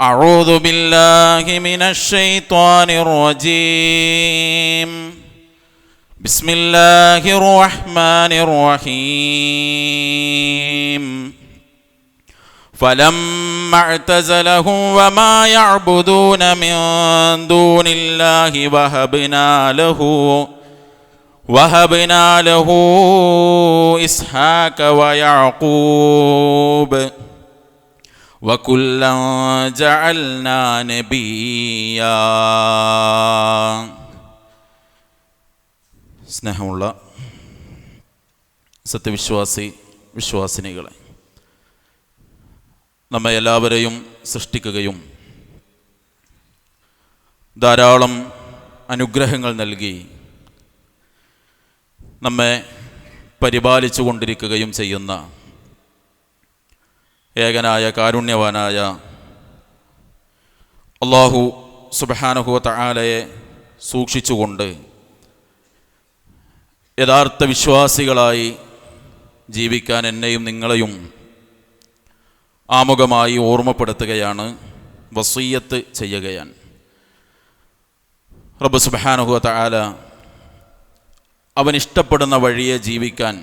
أعوذ بالله من الشيطان الرجيم. بسم الله الرحمن الرحيم. فلما اعتزلهم وما يعبدون من دون الله وهبنا له وهبنا له إسحاق ويعقوب. وكلا جعلنا نبيا സ്നേഹമുള്ള സത്യവിശ്വാസി വിശ്വാസിനികളെ നമ്മെ എല്ലാവരെയും സൃഷ്ടിക്കുകയും ധാരാളം അനുഗ്രഹങ്ങൾ നൽകി നമ്മെ പരിപാലിച്ചു കൊണ്ടിരിക്കുകയും ചെയ്യുന്ന ഏകനായ കാരുണ്യവാനായ അള്ളാഹു സുബഹാനുഹുവ തആലയെ സൂക്ഷിച്ചുകൊണ്ട് യഥാർത്ഥ വിശ്വാസികളായി ജീവിക്കാൻ എന്നെയും നിങ്ങളെയും ആമുഖമായി ഓർമ്മപ്പെടുത്തുകയാണ് വസീയത്ത് ചെയ്യുകയാണ്. റബ്ബ് സുബഹാനുഹുവ തആല അവൻ ഇഷ്ടപ്പെടുന്ന വഴിയെ ജീവിക്കാൻ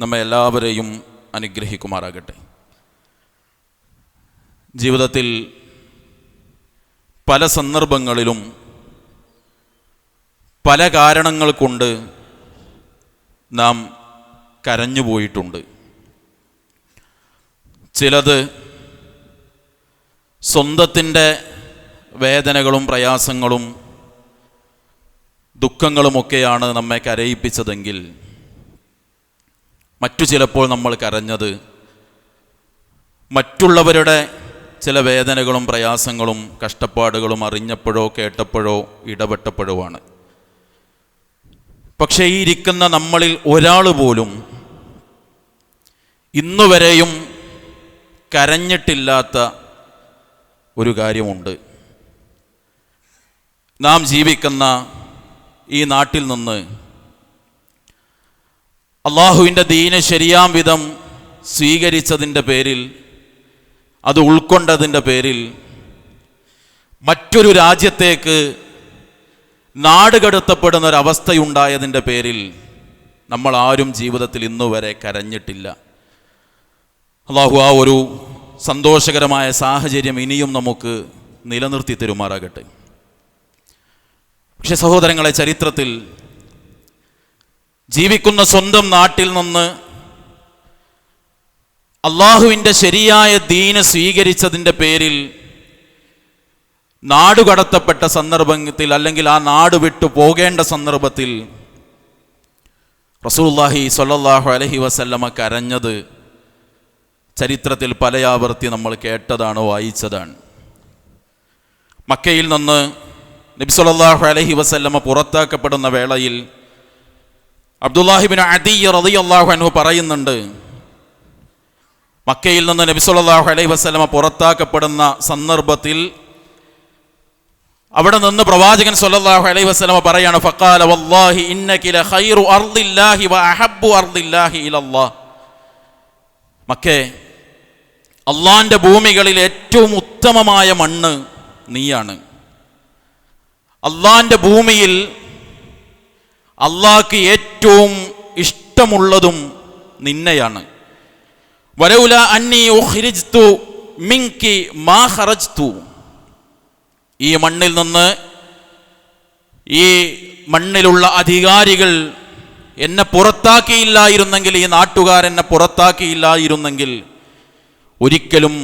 നമ്മെ എല്ലാവരെയും അനുഗ്രഹിക്കുമാറാകട്ടെ. ജീവിതത്തിൽ പല സന്ദർഭങ്ങളിലും പല കാരണങ്ങൾ കൊണ്ട് നാം കരഞ്ഞുപോയിട്ടുണ്ട് ചിലത് സ്വന്തത്തിന്റെ വേദനകളും പ്രയാസങ്ങളും ദുഃഖങ്ങളുമൊക്കെയാണ് നമ്മെ കരയിപ്പിച്ചതെങ്കിൽ മറ്റു ചിലപ്പോൾ നമ്മൾ കരഞ്ഞത് മറ്റുള്ളവരുടെ ചില വേദനകളും പ്രയാസങ്ങളും കഷ്ടപ്പാടുകളും അറിഞ്ഞപ്പോഴോ കേട്ടപ്പോഴോ ഇടപെട്ടപ്പോഴോ ആണ്. പക്ഷേ ഈ ഇരിക്കുന്ന നമ്മളിൽ ഒരാൾ പോലും ഇന്നുവരെയും കരഞ്ഞിട്ടില്ലാത്ത ഒരു കാര്യമുണ്ട്. നാം ജീവിക്കുന്ന ഈ നാട്ടിൽ നിന്ന് അള്ളാഹുവിന്റെ ദീന ശരിയാം വിധം സ്വീകരിച്ചതിന്റെ പേരിൽ അത് ഉൾക്കൊണ്ടതിന്റെ പേരിൽ മറ്റൊരു രാജ്യത്തേക്ക് നാടുകടുത്തപ്പെടുന്ന ഒരവസ്ഥയുണ്ടായതിന്റെ പേരിൽ നമ്മൾ ആരും ജീവിതത്തിൽ ഇന്നുവരെ കരഞ്ഞിട്ടില്ല. അള്ളാഹു ആ ഒരു സന്തോഷകരമായ സാഹചര്യം ഇനിയും നമുക്ക് നിലനിർത്തി തരുമാറാകട്ടെ. പക്ഷെ സഹോദരങ്ങളെ ചരിത്രത്തിൽ ജീവിക്കുന്ന സ്വന്തം നാട്ടിൽ നിന്ന് അള്ളാഹുവിന്റെ ശരിയായ ദീന് സ്വീകരിച്ചതിന്റെ പേരിൽ നാടുകടത്തപ്പെട്ട സന്ദർഭത്തിൽ അല്ലെങ്കിൽ ആ നാട് വിട്ടു പോകേണ്ട സന്ദർഭത്തിൽ റസൂല്ലാഹി സൊല്ലാഹു അലഹി വസല്ലമ കരഞ്ഞത് ചരിത്രത്തിൽ പലയാവർത്തി നമ്മൾ കേട്ടതാണ് വായിച്ചതാണ്. മക്കയിൽ നിന്ന് നബി അലഹി വസല്ലമ പുറത്താക്കപ്പെടുന്ന വേളയിൽ അബ്ദുല്ലാഹിബിൻ അദി റളിയല്ലാഹു അൻഹു പറയുന്നുണ്ട് മക്കയിൽ നിന്ന് നബി സല്ലല്ലാഹു അലൈഹി വസല്ലമ പുറത്താക്കപ്പെടുന്ന സന്ദർഭത്തിൽ അവിടെ നിന്ന് പ്രവാചകൻ സല്ലല്ലാഹു അലൈഹി വസല്ലമ പറയാണ് ഫഖാല വല്ലാഹി ഇന്നക ലഖൈറു അർദില്ലാഹി അർദില്ലാഹി മക്കേ അള്ളാന്റെ ഭൂമികളിൽ ഏറ്റവും ഉത്തമമായ മണ്ണ് നീയാണ്. അള്ളാന്റെ ഭൂമിയിൽ അള്ളാഹ്ക്ക് ഏറ്റവും ഇഷ്ടമുള്ളതും നിന്നെയാണ്. വരൗല അന്നി മാ ഈ മണ്ണിൽ നിന്ന് ഈ മണ്ണിലുള്ള അധികാരികൾ എന്നെ പുറത്താക്കിയില്ലായിരുന്നെങ്കിൽ ഈ നാട്ടുകാർ എന്നെ പുറത്താക്കിയില്ലായിരുന്നെങ്കിൽ ഒരിക്കലും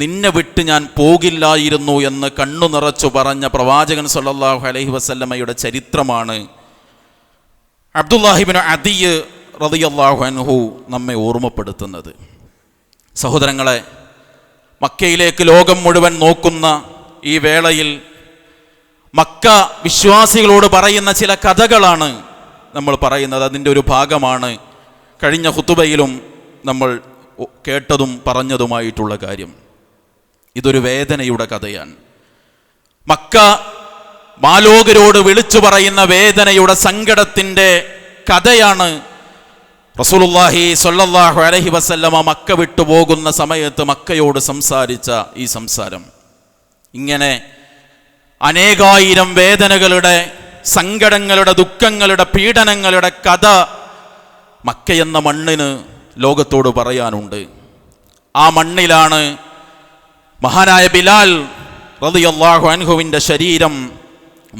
നിന്നെ വിട്ട് ഞാൻ പോകില്ലായിരുന്നു എന്ന് കണ്ണു നിറച്ചു പറഞ്ഞ പ്രവാചകൻ സല്ലാഹു അലഹി വസല്ലമയുടെ ചരിത്രമാണ് അബ്ദുല്ലാഹിബിൻ അദിയ് റളിയല്ലാഹു അൻഹു നമ്മെ ഓർമ്മപ്പെടുത്തുന്നത്. സഹോദരങ്ങളെ മക്കയിലേക്ക് ലോകം മുഴുവൻ നോക്കുന്ന ഈ വേളയിൽ മക്ക വിശ്വാസികളോട് പറയുന്ന ചില കഥകളാണ് നമ്മൾ പറയുന്നത്. അതിന്റെ ഒരു ഭാഗമാണ് കഴിഞ്ഞ ഹുത്തുബയിലും നമ്മൾ കേട്ടതും പറഞ്ഞതുമായിട്ടുള്ള കാര്യം. ഇതൊരു വേദനയുടെ കഥയാണ്. മക്ക മാലോകരോട് വിളിച്ചു പറയുന്ന വേദനയുടെ സങ്കടത്തിന്റെ കഥയാണ് റസൂലുള്ളാഹി സ്വല്ലല്ലാഹു അലൈഹി വസല്ലമ മക്ക വിട്ടു പോകുന്ന സമയത്ത് മക്കയോട് സംസാരിച്ച ഈ സംസാരം. ഇങ്ങനെ അനേകായിരം വേദനകളുടെ സങ്കടങ്ങളുടെ ദുഃഖങ്ങളുടെ പീഡനങ്ങളുടെ കഥ മക്കയെന്ന മണ്ണിന് ലോകത്തോട് പറയാനുണ്ട്. ആ മണ്ണിലാണ് മഹാനായ ബിലാൽ റളിയല്ലാഹു അൻഹുവിന്റെ ശരീരം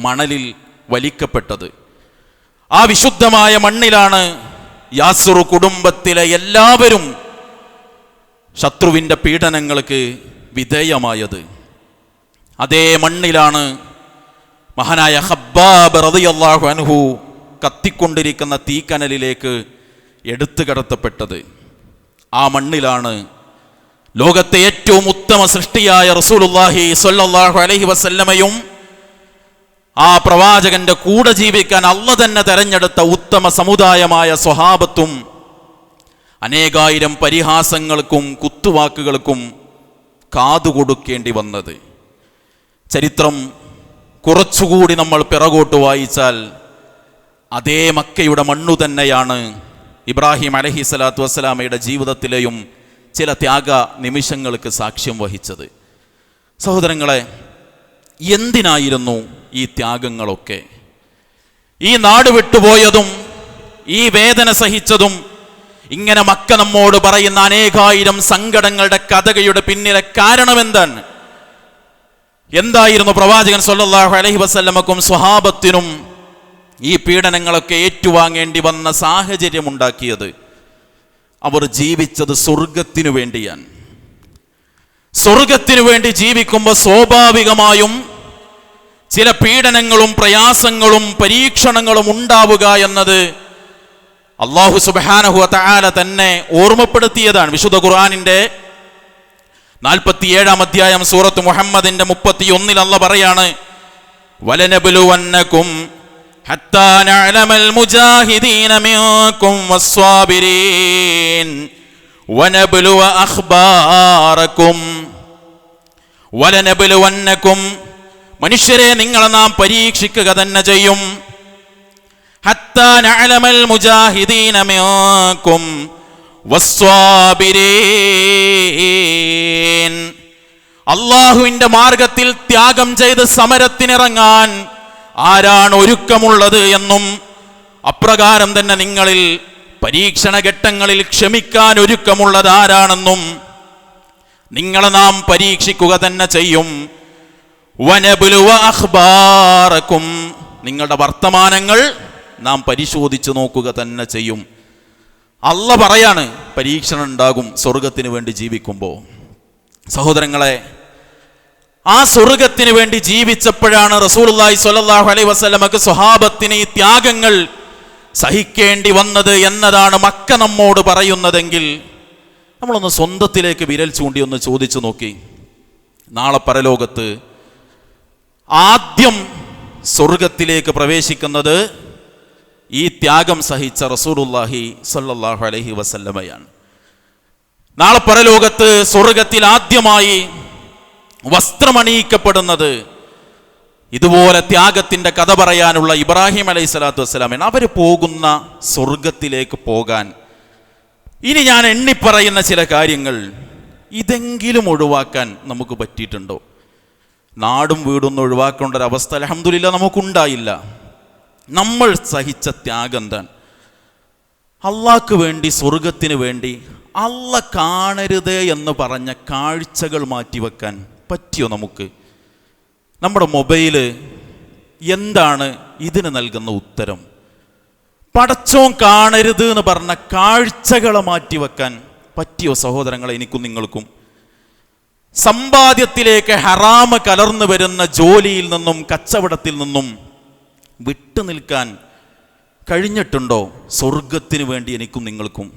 മണലിൽ വലിക്കപ്പെട്ടത്. ആ വിശുദ്ധമായ മണ്ണിലാണ് യാസുർ കുടുംബത്തിലെ എല്ലാവരും ശത്രുവിന്റെ പീഡനങ്ങൾക്ക് വിധേയമായത്. അതേ മണ്ണിലാണ് മഹാനായ ഹബ്ബാബ് റളിയല്ലാഹു അനുഹു കത്തിക്കൊണ്ടിരിക്കുന്ന തീക്കനലിലേക്ക് എടുത്തു കടത്തപ്പെട്ടത്. ആ മണ്ണിലാണ് ലോകത്തെ ഏറ്റവും ഉത്തമ സൃഷ്ടിയായ റസൂലുള്ളാഹി സ്വല്ലല്ലാഹു അലൈഹി വസല്ലമയും ആ പ്രവാചകന്റെ കൂടെ ജീവിക്കാൻ അല്ല തന്നെ തെരഞ്ഞെടുത്ത ഉത്തമ സമുദായമായ സ്വഹാബത്തും അനേകായിരം പരിഹാസങ്ങൾക്കും കുത്തുവാക്കുകൾക്കും കാതുകൊടുക്കേണ്ടി വന്നത്. ചരിത്രം കുറച്ചുകൂടി നമ്മൾ പിറകോട്ട് വായിച്ചാൽ അതേ മക്കയുടെ മണ്ണു തന്നെയാണ് ഇബ്രാഹിം അലഹി സ്വലാത്തു വസ്സലാമയുടെ ജീവിതത്തിലെയും ചില ത്യാഗ നിമിഷങ്ങൾക്ക് സാക്ഷ്യം വഹിച്ചത്. സഹോദരങ്ങളെ എന്തിനായിരുന്നു ഈ ത്യാഗങ്ങളൊക്കെ. ഈ നാട് വിട്ടുപോയതും ഈ വേദന സഹിച്ചതും ഇങ്ങനെ മക്ക നമ്മോട് പറയുന്ന അനേകായിരം സങ്കടങ്ങളുടെ കഥകയുടെ പിന്നിലെ കാരണം എന്താണ് എന്തായിരുന്നു പ്രവാചകൻ സൊല്ലാഹു അലഹി വസ്ല്ലമക്കും സ്വഹാബത്തിനും ഈ പീഡനങ്ങളൊക്കെ ഏറ്റുവാങ്ങേണ്ടി വന്ന സാഹചര്യം ഉണ്ടാക്കിയത് അവർ ജീവിച്ചത് സ്വർഗത്തിനു വേണ്ടിയാണ്. സ്വർഗത്തിനു വേണ്ടി ജീവിക്കുമ്പോൾ സ്വാഭാവികമായും ചില പീഡനങ്ങളും പ്രയാസങ്ങളും പരീക്ഷണങ്ങളും ഉണ്ടാവുക എന്നത് അള്ളാഹു സുബാനഹു തആല തന്നെ ഓർമ്മപ്പെടുത്തിയതാണ് വിശുദ്ധ ഖുർആാനിന്റെ നാൽപ്പത്തിയേഴാം അധ്യായം സൂറത്ത് മുഹമ്മദിന്റെ മുപ്പത്തി ഒന്നിൽ അല്ല പറയാണ് വലനബുലുവന്നക്കും حتى نعلم المجاهدين منكم والصابرين ونبلو أخباركم വലനബലുവന്നക്കും മനുഷ്യരെ നിങ്ങളെ നാം പരീക്ഷിക്കുക തന്നെ ചെയ്യും. അള്ളാഹുവിന്റെ മാർഗത്തിൽ ത്യാഗം ചെയ്ത് സമരത്തിനിറങ്ങാൻ ആരാണ് ഒരുക്കമുള്ളത് എന്നും അപ്രകാരം തന്നെ നിങ്ങളിൽ പരീക്ഷണ ഘട്ടങ്ങളിൽ ക്ഷമിക്കാൻ ഒരുക്കമുള്ളത് ആരാണെന്നും നിങ്ങളെ നാം പരീക്ഷിക്കുക തന്നെ ചെയ്യും. വനബുലുവ അഖ്ബാറക്കും. നിങ്ങളുടെ വർത്തമാനങ്ങൾ നാം പരിശോധിച്ചു നോക്കുക തന്നെ ചെയ്യും. അല്ല പറയാണ് പരീക്ഷണം ഉണ്ടാകും സ്വർഗത്തിന് വേണ്ടി ജീവിക്കുമ്പോൾ സഹോദരങ്ങളെ ആ സ്വർഗത്തിന് വേണ്ടി ജീവിച്ചപ്പോഴാണ് റസൂലുള്ളാഹി സ്വല്ലല്ലാഹു അലൈഹി വസല്ലമക്ക് സ്വഹാബത്തിന് ഈ ത്യാഗങ്ങൾ സഹിക്കേണ്ടി വന്നത് എന്നതാണ് മക്ക നമ്മോട് പറയുന്നതെങ്കിൽ നമ്മളൊന്ന് സ്വന്തത്തിലേക്ക് വിരൽ ചൂണ്ടി ഒന്ന് ചോദിച്ചു നോക്കി. നാളെ പരലോകത്ത് ആദ്യം സ്വർഗത്തിലേക്ക് പ്രവേശിക്കുന്നത് ഈ ത്യാഗം സഹിച്ച റസൂലുള്ളാഹി സല്ലാഹു അലഹി വസല്ലമയാണ്. നാളെ പരലോകത്ത് സ്വർഗത്തിൽ ആദ്യമായി വസ്ത്രമണിയിക്കപ്പെടുന്നത് ഇതുപോലെ ത്യാഗത്തിന്റെ കഥ പറയാനുള്ള ഇബ്രാഹിം അലൈഹി സ്വലാത്തു വസ്സലാമാണ് അവർ പോകുന്ന സ്വർഗത്തിലേക്ക് പോകാൻ. ഇനി ഞാൻ എണ്ണിപ്പറയുന്ന ചില കാര്യങ്ങൾ ഇതെങ്കിലും ഒഴിവാക്കാൻ നമുക്ക് പറ്റിയിട്ടുണ്ടോ? നാടും വീടും വീടൊന്നും ഒഴിവാക്കേണ്ട ഒരു അവസ്ഥ അലഹമില്ല നമുക്കുണ്ടായില്ല. നമ്മൾ സഹിച്ച ത്യാഗം എന്താണ്? അള്ളാഹ്ക്ക് വേണ്ടി സ്വർഗത്തിന് വേണ്ടി അള്ള കാണരുതേ എന്ന് പറഞ്ഞ കാഴ്ചകൾ മാറ്റിവെക്കാൻ പറ്റിയോ നമുക്ക്? നമ്മുടെ മൊബൈൽ എന്താണ് ഇതിന് നൽകുന്ന ഉത്തരം? പടച്ചോൻ കാണരുത് എന്ന് പറഞ്ഞ കാഴ്ചകളെ മാറ്റിവെക്കാൻ പറ്റിയോ സഹോദരങ്ങളെ എനിക്കും നിങ്ങൾക്കും? സമ്പാദ്യത്തിലേക്ക് ഹറാമ കലർന്നു വരുന്ന ജോലിയിൽ നിന്നും കച്ചവടത്തിൽ നിന്നും വിട്ടു നിൽക്കാൻ കഴിഞ്ഞിട്ടുണ്ടോ? സ്വർഗത്തിന് വേണ്ടി എനിക്കും നിങ്ങൾക്കും.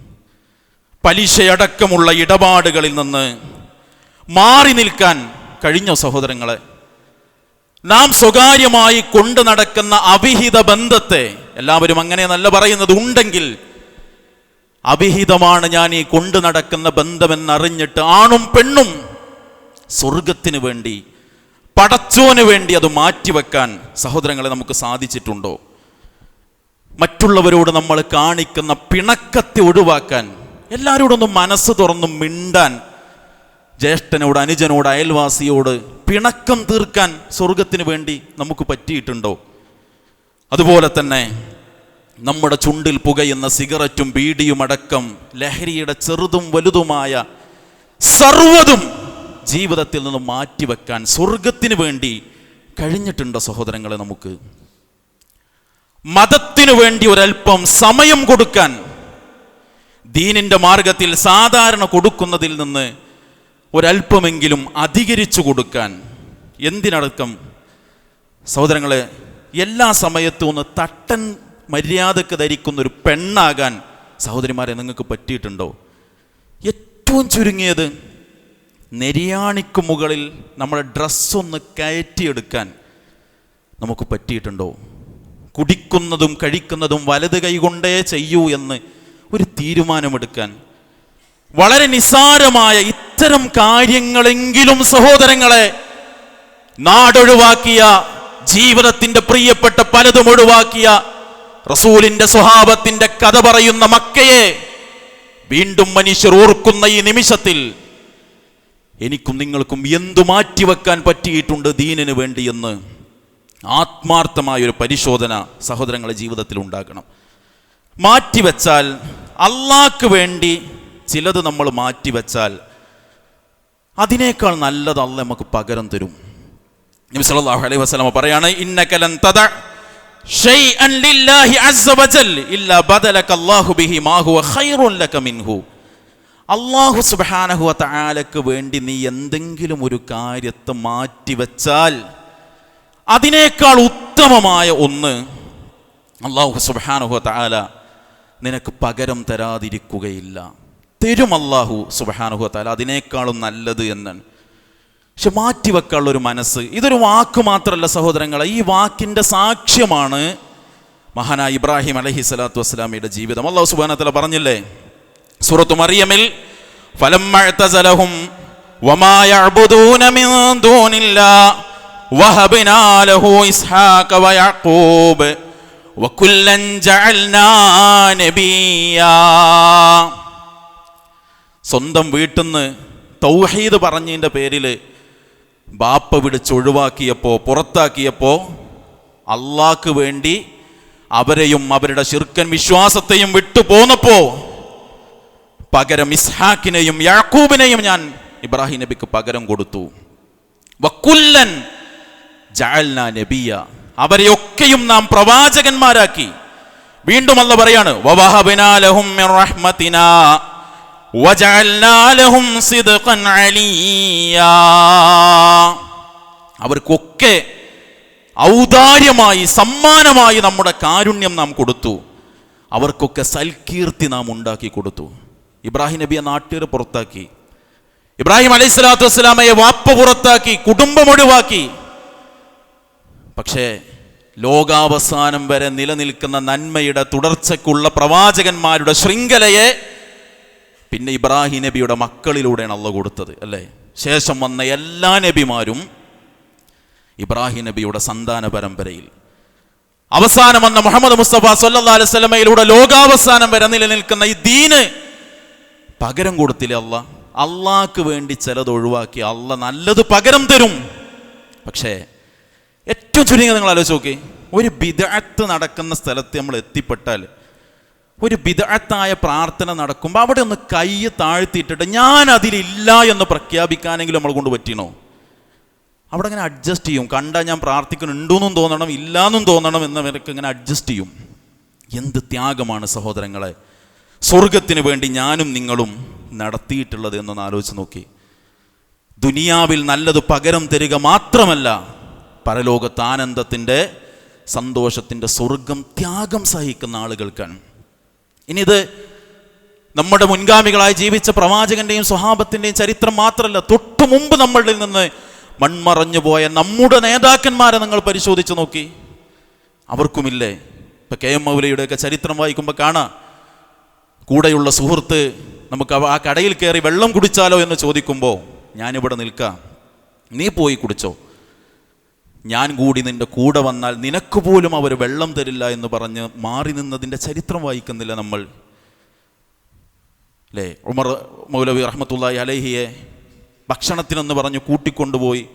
പലിശയടക്കമുള്ള ഇടപാടുകളിൽ നിന്ന് മാറി നിൽക്കാൻ കഴിഞ്ഞ സഹോദരങ്ങളെ? നാം സ്വകാര്യമായി കൊണ്ടു നടക്കുന്ന അവിഹിത ബന്ധത്തെ എല്ലാവരും അങ്ങനെ നല്ല പറയുന്നത്. ഉണ്ടെങ്കിൽ അവിഹിതമാണ് ഞാൻ ഈ കൊണ്ടു നടക്കുന്ന ബന്ധമെന്നറിഞ്ഞിട്ട് ആണും പെണ്ണും സ്വർഗത്തിന് വേണ്ടി പടച്ചോന് വേണ്ടി അത് മാറ്റിവെക്കാൻ സഹോദരങ്ങളെ നമുക്ക് സാധിച്ചിട്ടുണ്ടോ? മറ്റുള്ളവരോട് നമ്മൾ കാണിക്കുന്ന പിണക്കത്തെ ഒഴിവാക്കാൻ എല്ലാവരോടൊന്നും മനസ്സ് തുറന്നും മിണ്ടാൻ ജ്യേഷ്ഠനോട് അനുജനോട് അയൽവാസിയോട് പിണക്കം തീർക്കാൻ സ്വർഗത്തിന് വേണ്ടി നമുക്ക് പറ്റിയിട്ടുണ്ടോ? അതുപോലെ തന്നെ നമ്മുടെ ചുണ്ടിൽ പുകയുന്ന സിഗരറ്റും ബീഡിയും അടക്കം ലഹരിയുടെ ചെറുതും വലുതുമായ സർവതും ജീവിതത്തിൽ നിന്ന് മാറ്റിവെക്കാൻ സ്വർഗത്തിന് വേണ്ടി കഴിഞ്ഞിട്ടുണ്ടോ സഹോദരങ്ങളെ നമുക്ക്? മതത്തിനു വേണ്ടി ഒരൽപ്പം സമയം കൊടുക്കാൻ ദീനിന്റെ മാർഗത്തിൽ സാധാരണ കൊടുക്കുന്നതിൽ നിന്ന് ഒരൽപ്പമെങ്കിലും അധികരിച്ചു കൊടുക്കാൻ എന്തിനടക്കം? സഹോദരങ്ങളെ എല്ലാ സമയത്തും ഒന്ന് തട്ടൻ മര്യാദയ്ക്ക് ധരിക്കുന്ന ഒരു പെണ്ണാകാൻ സഹോദരിമാരെ നിങ്ങൾക്ക് പറ്റിയിട്ടുണ്ടോ? ഏറ്റവും ചുരുങ്ങിയത് നെരിയാണിക്ക് മുകളിൽ നമ്മുടെ ഡ്രസ്സൊന്ന് കയറ്റിയെടുക്കാൻ നമുക്ക് പറ്റിയിട്ടുണ്ടോ? കുടിക്കുന്നതും കഴിക്കുന്നതും വലത് കൈകൊണ്ടേ ചെയ്യൂ എന്ന് ഒരു തീരുമാനമെടുക്കാൻ. വളരെ നിസാരമായ ഇത്തരം കാര്യങ്ങളെങ്കിലും സഹോദരങ്ങളെ നാടൊഴിവാക്കിയ ജീവിതത്തിന്റെ പ്രിയപ്പെട്ട പലതും ഒഴിവാക്കിയ റസൂലിന്റെ സ്വഭാവത്തിന്റെ കഥ പറയുന്ന മക്കയെ വീണ്ടും മനുഷ്യർ ഓർക്കുന്ന ഈ നിമിഷത്തിൽ എനിക്കും നിങ്ങൾക്കും എന്തു മാറ്റിവെക്കാൻ പറ്റിയിട്ടുണ്ട് ദീനിന് വേണ്ടിയെന്ന് ആത്മാർത്ഥമായ ഒരു പരിശോധന സഹോദരങ്ങളുടെ ജീവിതത്തിൽ ഉണ്ടാക്കണം മാറ്റിവെച്ചാൽ അള്ളാക്ക് വേണ്ടി ചിലത് നമ്മൾ മാറ്റിവെച്ചാൽ അതിനേക്കാൾ നല്ലത് അല്ല നമുക്ക് പകരം തരും. നബി സല്ലല്ലാഹു അലൈഹി പറയാണ് ഇന്നക ലൻ തദ ഷൈഅൻ ലില്ലാഹി അസ്സ വജൽ ഇല്ലാ ബദലക അല്ലാഹു ബിഹി മാ ഖൈറുൻ ലക മിൻഹു. അള്ളാഹു സുബ്ഹാനഹു താലക്ക് വേണ്ടി നീ എന്തെങ്കിലും ഒരു കാര്യത്തെ മാറ്റിവെച്ചാൽ അതിനേക്കാൾ ഉത്തമമായ ഒന്ന് അള്ളാഹു സുബ്ഹാനഹു താല നിനക്ക് പകരം തരാതിരിക്കുകയില്ല. തരും അള്ളാഹു സുബ്ഹാനഹു താല അതിനേക്കാളും നല്ലത് എന്നാണ്. പക്ഷെ മാറ്റിവെക്കാനുള്ള ഒരു മനസ്സ് ഇതൊരു വാക്ക് മാത്രമല്ല സഹോദരങ്ങളെ ഈ വാക്കിന്റെ സാക്ഷ്യമാണ് മഹാനായ ഇബ്രാഹിം അലഹി സ്വലാത്തു വസ്സലാമിയുടെ ജീവിതം. അള്ളാഹു സുബാനത്തല പറഞ്ഞില്ലേ? സൂറത്തു മറിയമിൽ فلما اعتزلهم وما يعبدون من دون الله وهبنا له إسحاق ويعقوب وكلا جعلنا نبيا സ്വന്തം വീട്ടിൽ നിന്ന് തൗഹീദ് പറഞ്ഞതിൻ്റെ പേരിൽ ബാപ്പ വിളിച്ച് ഒഴിവാക്കിയപ്പോൾ പുറത്താക്കിയപ്പോൾ അള്ളാക്ക് വേണ്ടി അവരെയും അവരുടെ ശിർക്കൻ വിശ്വാസത്തെയും വിട്ടു പോന്നപ്പോ പകരം ഇസ്ഹാക്കിനെയും യാക്കൂബിനെയും ഞാൻ ഇബ്രാഹിം നബിക്ക് പകരം കൊടുത്തു. വക്കുല്ലൻ ജാൽന നബിയ. അവരെയൊക്കെയും നാം പ്രവാചകന്മാരാക്കി. വീണ്ടും അല്ല പറയാണ് അവർക്കൊക്കെ ഔദാര്യമായി സമ്മാനമായി നമ്മുടെ കാരുണ്യം നാം കൊടുത്തു. അവർക്കൊക്കെ സൽകീർത്തി നാം ഉണ്ടാക്കി കൊടുത്തു. ഇബ്രാഹിം നബിയെ നാട്ടുകാർ പുറത്താക്കി. ഇബ്രാഹിം അലൈഹി സ്വലാത്തു വസ്സലാമയെ വാപ്പ പുറത്താക്കി കുടുംബം ഒഴിവാക്കി. പക്ഷേ ലോകാവസാനം വരെ നിലനിൽക്കുന്ന നന്മയുടെ തുടർച്ചയ്ക്കുള്ള പ്രവാചകന്മാരുടെ ശൃംഖലയെ പിന്നെ ഇബ്രാഹിം നബിയുടെ മക്കളിലൂടെയാണ് അള്ള കൊടുത്തത് അല്ലേ? ശേഷം വന്ന എല്ലാ നബിമാരും ഇബ്രാഹിം നബിയുടെ സന്താന പരമ്പരയിൽ. അവസാനം വന്ന മുഹമ്മദ് മുസ്തഫ സല്ലാ അലൈഹി സ്വലമയിലൂടെ ലോകാവസാനം വരെ നിലനിൽക്കുന്ന ഈ ദീന് പകരം കൊടുത്തില്ല അല്ല അള്ളാക്ക് വേണ്ടി ചിലത് ഒഴിവാക്കി അല്ല നല്ലത് പകരം തരും. പക്ഷേ ഏറ്റവും ചുരുങ്ങിയത് നിങ്ങൾ ആലോചിച്ച് നോക്കി. ഒരു ബിദഅത്ത് നടക്കുന്ന സ്ഥലത്ത് നമ്മൾ എത്തിപ്പെട്ടാൽ ഒരു ബിദഅത്തായ പ്രാർത്ഥന നടക്കുമ്പോൾ അവിടെ ഒന്ന് കൈ താഴ്ത്തിയിട്ടിട്ട് ഞാൻ അതിലില്ല എന്ന് പ്രഖ്യാപിക്കാനെങ്കിലും നമ്മൾ കൊണ്ട് പറ്റിയണോ? അവിടെ അങ്ങനെ അഡ്ജസ്റ്റ് ചെയ്യും. കണ്ടാൽ ഞാൻ പ്രാർത്ഥിക്കുന്നുണ്ടെന്നും തോന്നണം ഇല്ലാന്നും തോന്നണം എന്നവർക്ക് ഇങ്ങനെ അഡ്ജസ്റ്റ് ചെയ്യും. എന്ത് ത്യാഗമാണ് സഹോദരങ്ങളെ? സ്വർഗത്തിന് വേണ്ടി ഞാനും നിങ്ങളും നടത്തിയിട്ടുള്ളത് എന്നൊന്ന് ആലോചിച്ച് നോക്കി. ദുനിയാവിൽ നല്ലത് പകരം തരിക മാത്രമല്ല പരലോകത്ത് ആനന്ദത്തിന്റെ സന്തോഷത്തിന്റെ സ്വർഗം ത്യാഗം സഹിക്കുന്ന ആളുകൾക്കാണ്. ഇനി ഇത് നമ്മുടെ മുൻഗാമികളായി ജീവിച്ച പ്രവാചകന്റെയും സ്വഹാബത്തിന്റെയും ചരിത്രം മാത്രമല്ല തൊട്ടു മുമ്പ് നമ്മളിൽ നിന്ന് മൺമറഞ്ഞു പോയ നമ്മുടെ നേതാക്കന്മാരെ നിങ്ങൾ പരിശോധിച്ച് നോക്കി. അവർക്കുമില്ലേ? ഇപ്പൊ കെ എം മൗലയുടെയൊക്കെ ചരിത്രം വായിക്കുമ്പോൾ കാണാം. കൂടെയുള്ള സുഹൃത്ത് നമുക്ക് ആ കടയിൽ കയറി വെള്ളം കുടിച്ചാലോ എന്ന് ചോദിക്കുമ്പോൾ ഞാനിവിടെ നിൽക്കാം. നീ പോയി കുടിച്ചോ. ഞാൻ കൂടി നിന്റെ കൂടെ വന്നാൽ നിനക്ക് പോലും അവർ വെള്ളം തരില്ല എന്ന് പറഞ്ഞ് മാറി നിന്നതിന്റെ ചരിത്രം വായിക്കുന്നില്ല നമ്മൾ. അല്ലേ ഉമർ മൗലവി റഹ്മത്തുള്ളാഹി അലഹിയെ ഭക്ഷണത്തിനെന്ന് പറഞ്ഞ് കൂട്ടിക്കൊണ്ടുപോയി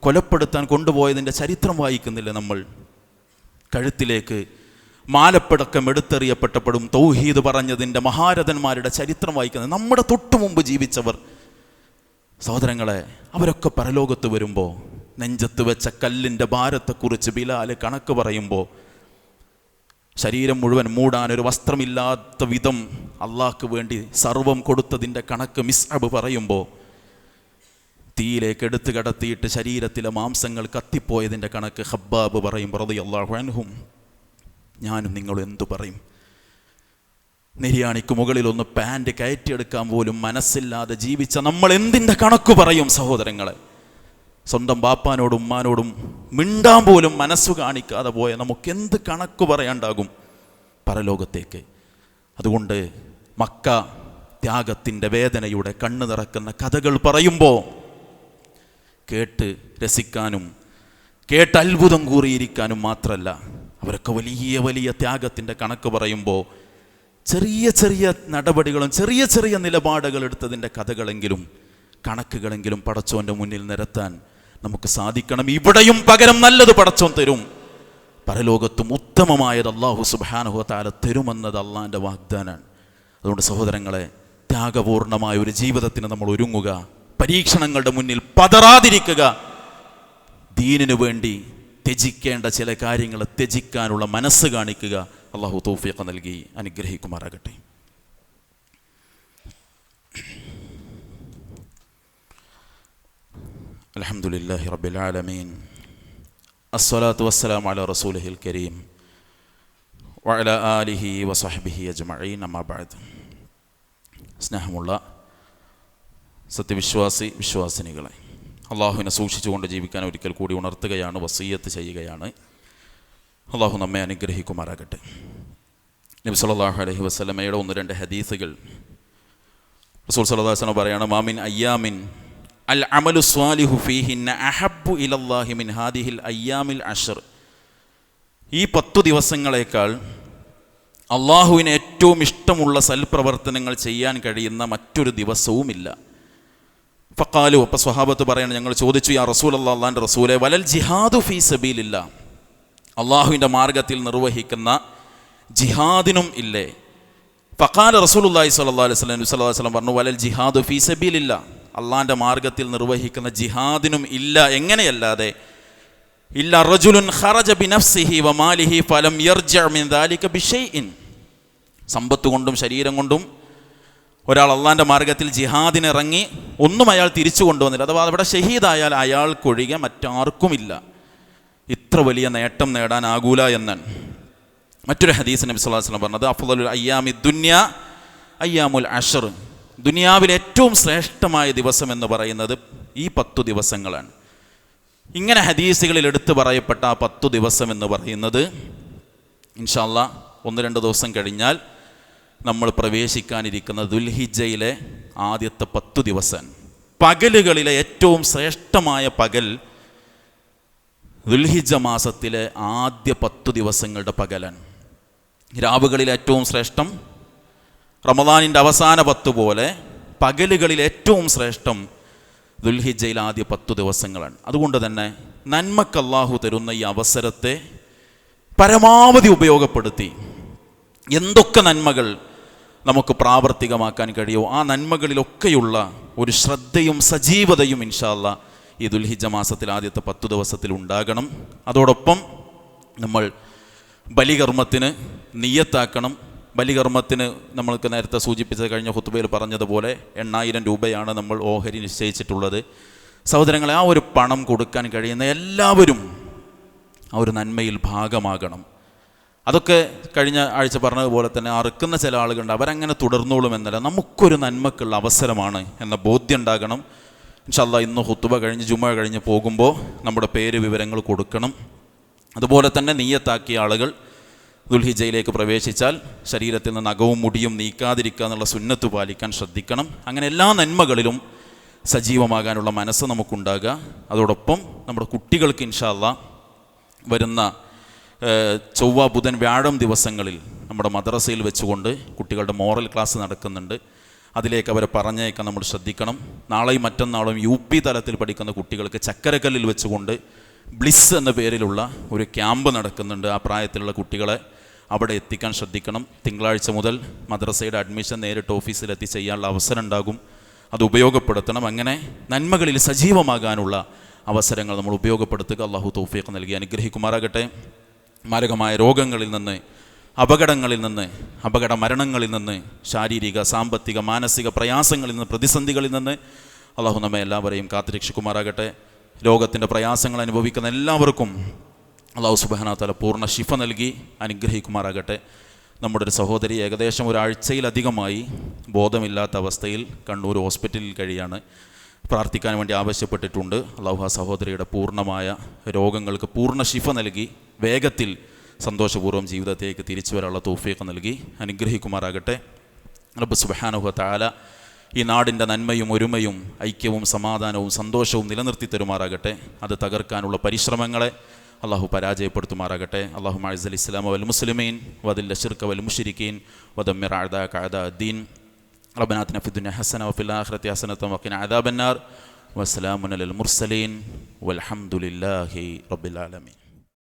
കൊലപ്പെടുത്താൻ കൊണ്ടുപോയതിന്റെ ചരിത്രം വായിക്കുന്നില്ല നമ്മൾ. കഴുത്തിലേക്ക് മാലപ്പടക്കം എടുത്തെറിയപ്പെട്ടപ്പോഴും തൗഹീദ് പറഞ്ഞതിന്റെ മഹാരഥന്മാരുടെ ചരിത്രം വായിക്കുന്നത് നമ്മുടെ തൊട്ടു മുമ്പ് ജീവിച്ചവർ. സഹോദരങ്ങളെ അവരൊക്കെ പരലോകത്ത് വരുമ്പോൾ നെഞ്ചത്ത് വെച്ച കല്ലിന്റെ ഭാരത്തെക്കുറിച്ച് ബിലാൽ കണക്ക് പറയുമ്പോൾ ശരീരം മുഴുവൻ മൂടാൻ ഒരു വസ്ത്രമില്ലാത്ത വിധം അള്ളാഹ്ക്ക് വേണ്ടി സർവം കൊടുത്തതിന്റെ കണക്ക് മിസ്അബ് പറയുമ്പോൾ തീയിലേക്ക് എടുത്തു കടത്തിയിട്ട് ശരീരത്തിലെ മാംസങ്ങൾ കത്തിപ്പോയതിന്റെ കണക്ക് ഹബ്ബാബ് പറയും പ്രതി അള്ളാഹു ഞാനും നിങ്ങളും എന്തു പറയും? നിര്യാണിക്ക് മുകളിൽ ഒന്ന് പാന്റ് കയറ്റിയെടുക്കാൻ പോലും മനസ്സില്ലാതെ ജീവിച്ച നമ്മൾ എന്തിന്റെ കണക്ക് പറയും സഹോദരങ്ങളെ? സ്വന്തം ബാപ്പാനോടും ഉമ്മാനോടും മിണ്ടാൻ പോലും മനസ്സു കാണിക്കാതെ പോയ നമുക്ക് എന്ത് കണക്ക് പറയാണ്ടാകും പരലോകത്തേക്ക്? അതുകൊണ്ട് മക്ക ത്യാഗത്തിന്റെ വേദനയുടെ കണ്ണു നിറക്കുന്ന കഥകൾ പറയുമ്പോൾ കേട്ട് രസിക്കാനും കേട്ട് അത്ഭുതം കൂറിയിരിക്കാനും മാത്രമല്ല അവരൊക്കെ വലിയ വലിയ ത്യാഗത്തിന്റെ കണക്ക് പറയുമ്പോൾ ചെറിയ ചെറിയ നടപടികളും ചെറിയ ചെറിയ നിലപാടുകൾ എടുത്തതിന്റെ കഥകളെങ്കിലും കണക്കുകളെങ്കിലും പടച്ചോന്റെ മുന്നിൽ നിരത്താൻ നമുക്ക് സാധിക്കണം. ഇവിടെയും പകരം നല്ലത് പടച്ചോൻ തരും. പരലോകത്തും ഉത്തമമായത് അള്ളാഹു സുബാനുഹു താല തരുമെന്നത് അള്ളാഹിന്റെ വാഗ്ദാനാണ്. അതുകൊണ്ട് സഹോദരങ്ങളെ ത്യാഗപൂർണമായ ഒരു ജീവിതത്തിന് നമ്മൾ ഒരുങ്ങുക പരീക്ഷണങ്ങളുടെ മുന്നിൽ പതറാതിരിക്കുക. ദീനിനു വേണ്ടി ത്യജിക്കേണ്ട ചില കാര്യങ്ങൾ ത്യജിക്കാനുള്ള മനസ്സ് കാണിക്കുക അള്ളാഹു തൗഫീഖ് നൽകി അനുഗ്രഹിക്കുമാറാകട്ടെ. അലഹമുല്ലാഹി റബ്ബിലാലമീൻ അസ്സലാത്തു വസ്സലാം അല റസൂലഹിൽ കരീം. വഅല ആലിഹി വസഹബിഹി അജ്മഈൻ അമ്മാബാദ് സ്നേഹമുള്ള സത്യവിശ്വാസി വിശ്വാസിനികളെ അള്ളാഹുവിനെ സൂക്ഷിച്ചുകൊണ്ട് ജീവിക്കാൻ ഒരിക്കൽ കൂടി ഉണർത്തുകയാണ് വസീയത്ത് ചെയ്യുകയാണ്. അള്ളാഹു നമ്മെ അനുഗ്രഹിക്കുമാറാകട്ടെ. നബി സല്ലല്ലാഹു അലഹി വസ്ലമയുടെ ഒന്ന് രണ്ട് ഹദീസുകൾ. റസൂൽ വസല്ലം പറയാണ് മാമിൻ അയ്യാമിൻ അൽ അമലു സ്വാലിഹു ഫീഹിന്ന അഹബ്ബു ഇലല്ലാഹി മിൻ ഹാദിഹിൽ അയ്യാമിൽ അഷർ ഈ പത്തു ദിവസങ്ങളേക്കാൾ അള്ളാഹുവിന് ഏറ്റവും ഇഷ്ടമുള്ള സൽപ്രവർത്തനങ്ങൾ ചെയ്യാൻ കഴിയുന്ന മറ്റൊരു ദിവസവുമില്ല. ഫക്കാലു അപ്പം സ്വഹാബത്ത് പറയണം ഞങ്ങൾ ചോദിച്ചു യാ റസൂൽ അള്ളാഹ്ലാന്റെ റസൂലെ വലൽ ജിഹാദു ഫീ സബീലില്ല. അള്ളാഹുവിന്റെ മാർഗത്തിൽ നിർവഹിക്കുന്ന ജിഹാദിനും ഇല്ലേ. ഫക്കാല റസൂലുല്ലാഹി സ്വല്ലല്ലാഹു അലൈഹി സ്വല്ലല്ലാഹു അലൈഹി വസല്ലം പറഞ്ഞു വലൽ ജിഹാദു ഫീ സബീലില്ല. അള്ളാഹിന്റെ മാർഗത്തിൽ നിർവഹിക്കുന്ന ജിഹാദിനും ഇല്ല എങ്ങനെയല്ലാതെ? ഇല്ല റജുലുൻ ഖറജ ബിനഫ്സിഹി വമാലിഹി ഫലം യർജ മിൻ ദാലിക ബിഷൈഇൻ. സമ്പത്ത് കൊണ്ടും ശരീരം കൊണ്ടും ഒരാൾ അള്ളാന്റെ മാർഗത്തിൽ ജിഹാദിനിറങ്ങി ഒന്നും അയാൾ തിരിച്ചു കൊണ്ടുവന്നില്ല. അഥവാ അവിടെ ഷഹീദായാൽ അയാൾക്കൊഴികെ മറ്റാർക്കുമില്ല. ഇത്ര വലിയ നേട്ടം നേടാനാകൂല എന്ന് മറ്റൊരു ഹദീസ് നബി സ്വലാസ്ലം പറഞ്ഞത് അഫ്ദലുൽ അയ്യാമി ദുന്യ അയ്യാമുൽ അഷർ. ദുനിയാവിലെ ഏറ്റവും ശ്രേഷ്ഠമായ ദിവസം എന്ന് പറയുന്നത് ഈ പത്തു ദിവസങ്ങളാണ്. ഇങ്ങനെ ഹദീസുകളിൽ എടുത്തു പറയപ്പെട്ട ആ പത്തു ദിവസം എന്ന് പറയുന്നത് ഇൻഷാല്ല ഒന്ന് രണ്ട് ദിവസം കഴിഞ്ഞാൽ നമ്മൾ പ്രവേശിക്കാനിരിക്കുന്ന ദുൽഹിജയിലെ ആദ്യത്തെ പത്തു ദിവസം. പകലുകളിലെ ഏറ്റവും ശ്രേഷ്ഠമായ പകൽ ദുൽഹിജ മാസത്തിലെ ആദ്യ പത്തു ദിവസങ്ങളുടെ പകലാണ്. രാവുകളിലെ ഏറ്റവും ശ്രേഷ്ഠം റമദാനിന്റെ അവസാന പത്ത് പോലെ പകലുകളിൽ ഏറ്റവും ശ്രേഷ്ഠം ദുൽഹിജയിൽ ആദ്യ പത്തു ദിവസങ്ങളാണ്. അതുകൊണ്ട് തന്നെ നന്മക്കല്ലാഹു തരുന്ന ഈ അവസരത്തെ പരമാവധി ഉപയോഗപ്പെടുത്തി. എന്തൊക്കെ നന്മകൾ നമുക്ക് പ്രാവർത്തികമാക്കാൻ കഴിയുമോ ആ നന്മകളിലൊക്കെയുള്ള ഒരു ശ്രദ്ധയും സജീവതയും ഇൻഷാല്ല ഈ ദുൽഹിജ മാസത്തിൽ ആദ്യത്തെ പത്തു ദിവസത്തിൽ ഉണ്ടാകണം. അതോടൊപ്പം നമ്മൾ ബലികർമ്മത്തിന് നീയത്താക്കണം. ബലികർമ്മത്തിന് നമ്മൾക്ക് നേരത്തെ സൂചിപ്പിച്ചത് കഴിഞ്ഞ ഹുത്തുബയിൽ പറഞ്ഞതുപോലെ എണ്ണായിരം രൂപയാണ് നമ്മൾ ഓഹരി നിശ്ചയിച്ചിട്ടുള്ളത്. സഹോദരങ്ങളെ ആ ഒരു പണം കൊടുക്കാൻ കഴിയുന്ന എല്ലാവരും ആ ഒരു നന്മയിൽ ഭാഗമാകണം. അതൊക്കെ കഴിഞ്ഞ ആഴ്ച പറഞ്ഞതുപോലെ തന്നെ അറുക്കുന്ന ചില ആളുകളുണ്ട്. അവരങ്ങനെ തുടർന്നോളും എന്നല്ല. നമുക്കൊരു നന്മക്കുള്ള അവസരമാണ് എന്ന ബോധ്യം ഉണ്ടാകണം ഇൻഷല്ല ഇന്ന് ഹുത്തുബ കഴിഞ്ഞ് ജുമ കഴിഞ്ഞ് പോകുമ്പോൾ നമ്മുടെ പേര് വിവരങ്ങൾ കൊടുക്കണം. അതുപോലെ തന്നെ നീയത്താക്കിയ ആളുകൾ ദുൽഹിജയിലേക്ക് പ്രവേശിച്ചാൽ ശരീരത്തിൽ നിന്ന് നഖവും മുടിയും നീക്കാതിരിക്കുക എന്നുള്ള സുന്നത്ത് പാലിക്കാൻ ശ്രദ്ധിക്കണം. അങ്ങനെ എല്ലാ നന്മകളിലും സജീവമാകാനുള്ള മനസ്സ് നമുക്കുണ്ടാകുക. അതോടൊപ്പം നമ്മുടെ കുട്ടികൾക്ക് ഇൻഷാല്ല വരുന്ന ചൊവ്വ ബുധൻ വ്യാഴം ദിവസങ്ങളിൽ നമ്മുടെ മദ്രസയിൽ വെച്ചുകൊണ്ട് കുട്ടികളുടെ മോറൽ ക്ലാസ് നടക്കുന്നുണ്ട്. അതിലേക്ക് അവരെ പറഞ്ഞേക്കാൻ നമ്മൾ ശ്രദ്ധിക്കണം. നാളെയും മറ്റന്നാളും യു പി തലത്തിൽ പഠിക്കുന്ന കുട്ടികൾക്ക് ചക്കരക്കല്ലിൽ വെച്ചുകൊണ്ട് ബ്ലിസ് എന്ന പേരിലുള്ള ഒരു ക്യാമ്പ് നടക്കുന്നുണ്ട് ആ പ്രായത്തിലുള്ള കുട്ടികളെ അവിടെ എത്തിക്കാൻ ശ്രദ്ധിക്കണം. തിങ്കളാഴ്ച മുതൽ മദ്രസയുടെ അഡ്മിഷൻ നേരിട്ട് ഓഫീസിലെത്തി ചെയ്യാനുള്ള അവസരം ഉണ്ടാകും അത് ഉപയോഗപ്പെടുത്തണം. അങ്ങനെ നന്മകളിൽ സജീവമാകാനുള്ള അവസരങ്ങൾ നമ്മൾ ഉപയോഗപ്പെടുത്തുക. അള്ളാഹു തോഫിയൊക്കെ നൽകി. അനുഗ്രഹിക്കുമാറാകട്ടെ. മാരകമായ രോഗങ്ങളിൽ നിന്ന് അപകടങ്ങളിൽ നിന്ന് അപകട മരണങ്ങളിൽ നിന്ന് ശാരീരിക സാമ്പത്തിക മാനസിക പ്രയാസങ്ങളിൽ നിന്ന് പ്രതിസന്ധികളിൽ നിന്ന് അള്ളാഹു നമ്മെ എല്ലാവരെയും കാത്തുരക്ഷിക്കുമാറാകട്ടെ. രോഗത്തിന്റെ പ്രയാസങ്ങൾ അനുഭവിക്കുന്ന എല്ലാവർക്കും അള്ളാഹു സുബഹനാത്തല പൂർണ ശിഫ നൽകി അനുഗ്രഹിക്കുമാറാകട്ടെ. നമ്മുടെ ഒരു സഹോദരി ഏകദേശം ഒരാഴ്ചയിലധികമായി ബോധമില്ലാത്ത അവസ്ഥയിൽ കണ്ണൂർ ഹോസ്പിറ്റലിൽ കഴിയാണ്. പ്രാർത്ഥിക്കാൻ വേണ്ടി ആവശ്യപ്പെട്ടിട്ടുണ്ട്. ലൗഹ സഹോദരിയുടെ പൂർണമായ രോഗങ്ങൾക്ക് പൂർണ ശിഫ നൽകി. വേഗത്തിൽ സന്തോഷപൂർവം ജീവിതത്തേക്ക് തിരിച്ചു വരാനുള്ള തോഫിയൊക്കെ നൽകി. അനുഗ്രഹിക്കുമാറാകട്ടെ. റബ്ബ് സുബഹാനുഹ താല ഈ നാടിന്റെ നന്മയും ഒരുമയും ഐക്യവും സമാധാനവും സന്തോഷവും നിലനിർത്തി തരുമാറാകട്ടെ. അത് തകർക്കാനുള്ള പരിശ്രമങ്ങളെ അള്ളാഹു പരാജയപ്പെടുത്തുമാറാകട്ടെ. അള്ളാഹു മഴസ് ഇസ്ലാം വൽ മുസ്ലിമീൻ വദിൽ ഷിർക്ക് വൽ മുഷിരിക്കീൻ വദമ്മിർ അഴുദ കഴുദ അദ്ദീൻ. ربنا آتنا في الدنيا حسنة وفي الآخرة حسنة وقنا عذاب النار. وسلام على المرسلين والحمد لله رب العالمين.